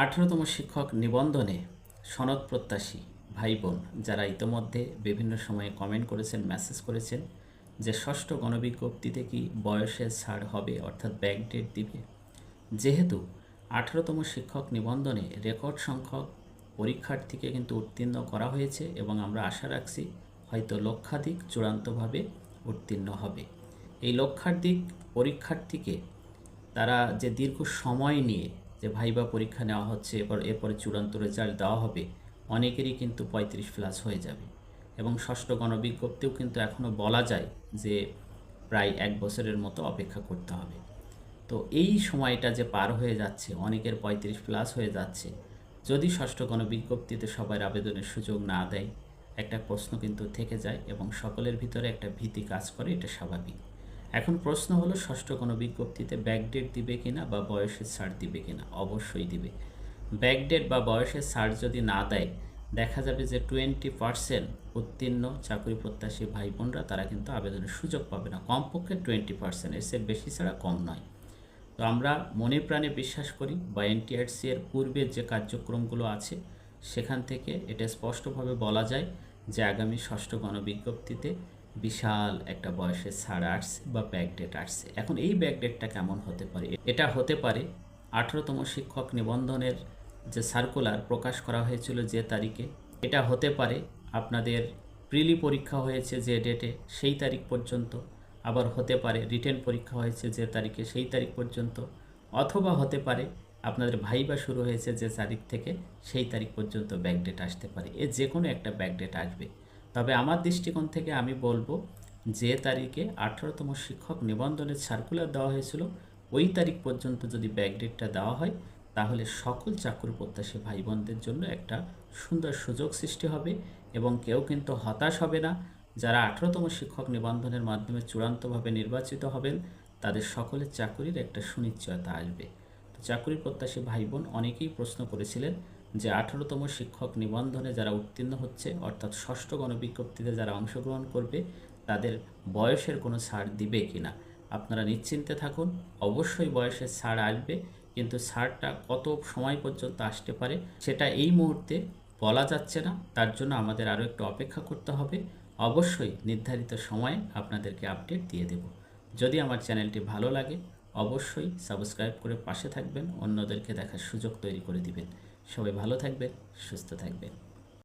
আঠেরোতম শিক্ষক নিবন্ধনে সনদ প্রত্যাশী ভাই বোন যারা ইতোমধ্যে বিভিন্ন সময়ে কমেন্ট করেছেন মেসেজ করেছেন যে ষষ্ঠ গণবিজ্ঞপ্তিতে কি বয়সের ছাড় হবে অর্থাৎ ব্যাক ডেট দিবে। যেহেতু আঠেরোতম শিক্ষক নিবন্ধনে রেকর্ড সংখ্যক পরীক্ষার্থীকে কিন্তু উত্তীর্ণ করা হয়েছে এবং আমরা আশা রাখছি হয়তো লক্ষাধিক চূড়ান্তভাবে উত্তীর্ণ হবে। এই লক্ষাধিক পরীক্ষার্থীকে তারা যে দীর্ঘ সময় নিয়ে যে ভাইবা পরীক্ষা নেওয়া হচ্ছে, এরপর, এরপরে চূড়ান্ত রেজাল্ট দেওয়া হবে, অনেকেরই কিন্তু পঁয়ত্রিশ প্লাস হয়ে যাবে। এবং ষষ্ঠ গণবিজ্ঞপ্তিও কিন্তু এখনও বলা যায় যে প্রায় এক বছরের মতো অপেক্ষা করতে হবে। তো এই সময়টা যে পার হয়ে যাচ্ছে, অনেকের পঁয়ত্রিশ প্লাস হয়ে যাচ্ছে, যদি ষষ্ঠ গণবিজ্ঞপ্তিতে সবার আবেদনের সুযোগ না দেয়, একটা প্রশ্ন কিন্তু থেকে যায় এবং সকলের ভিতরে একটা ভীতি কাজ করে, এটা স্বাভাবিক। এখন প্রশ্ন হলো, ষষ্ঠ কোনো বিজ্ঞপ্তিতে ব্যাকডেট দিবে কিনা বা বয়সের ছাড় দিবে কিনা? অবশ্যই দিবে। ব্যাকডেট বা বয়সের ছাড় যদি না দেয়, দেখা যাবে যে টোয়েন্টি পার্সেন্ট উত্তীর্ণ চাকরি প্রত্যাশী ভাই বোনরা তারা কিন্তু আবেদনের সুযোগ পাবে না। কমপক্ষে টোয়েন্টি পার্সেন্ট এর চেয়ে বেশি ছাড়া কম নয়। তো আমরা মনে প্রাণে বিশ্বাস করি, বা এনটিআরসি এর পূর্বের যে কার্যক্রমগুলো আছে, সেখান থেকে এটা স্পষ্টভাবে বলা যায় যে আগামী ষষ্ঠ গণবিজ্ঞপ্তিতে বিশাল একটা বয়সে ছাড় আসছে বা ব্যাকডেট আসছে এখন এই ব্যাকডেটটা কেমন হতে পারে? এটা হতে পারে আঠেরোতম শিক্ষক নিবন্ধনের যে সার্কুলার প্রকাশ করা হয়েছিল যে তারিখে, এটা হতে পারে আপনাদের প্রিলি পরীক্ষা হয়েছে যে ডেটে সেই তারিখ পর্যন্ত, আবার হতে পারে রিটেন পরীক্ষা হয়েছে যে তারিখে সেই তারিখ পর্যন্ত, অথবা হতে পারে আপনাদের ভাইবা শুরু হয়েছে যে তারিখ থেকে সেই তারিখ পর্যন্ত ব্যাকডেট আসতে পারে। এ যে কোনো একটা ব্যাকডেট আসবে। তবে আমার দৃষ্টিকোণ থেকে আমি বলব, যে তারিখে আঠারোতম শিক্ষক নিবন্ধনের সার্কুলার দেওয়া হয়েছিল, ওই তারিখ পর্যন্ত যদি ব্যাকডেটটা দেওয়া হয়, তাহলে সকল চাকরি প্রত্যাশী ভাই বোনদের জন্য একটা সুন্দর সুযোগ সৃষ্টি হবে এবং কেউ কিন্তু হতাশ হবে না। যারা আঠারোতম শিক্ষক নিবন্ধনের মাধ্যমে চূড়ান্তভাবে নির্বাচিত হবেন, তাদের সকলের চাকরির একটা সুনিশ্চয়তা আসবে। তো চাকরি প্রত্যাশী ভাই বোন অনেকেই প্রশ্ন করেছিলেন যে আঠারোতম শিক্ষক নিবন্ধনে যারা উত্তীর্ণ হচ্ছে, অর্থাৎ ষষ্ঠ গণবিজ্ঞপ্তিতে যারা অংশগ্রহণ করবে, তাদের বয়সের কোনো ছাড় দিবে কিনা? আপনারা নিশ্চিন্তে থাকুন, অবশ্যই বয়সের ছাড় আসবে, কিন্তু ছাড়টা কত সময় পর্যন্ত আসতে পারে, সেটা এই মুহূর্তে বলা যাচ্ছে না। তার জন্য আমাদের আরও একটু অপেক্ষা করতে হবে। অবশ্যই নির্ধারিত সময়ে আপনাদেরকে আপডেট দিয়ে দেব। যদি আমার চ্যানেলটি ভালো লাগে অবশ্যই সাবস্ক্রাইব করে পাশে থাকবেন, অন্যদেরকে দেখার সুযোগ তৈরি করে দিবেন। সবাই ভালো থাকবেন, সুস্থ থাকবেন।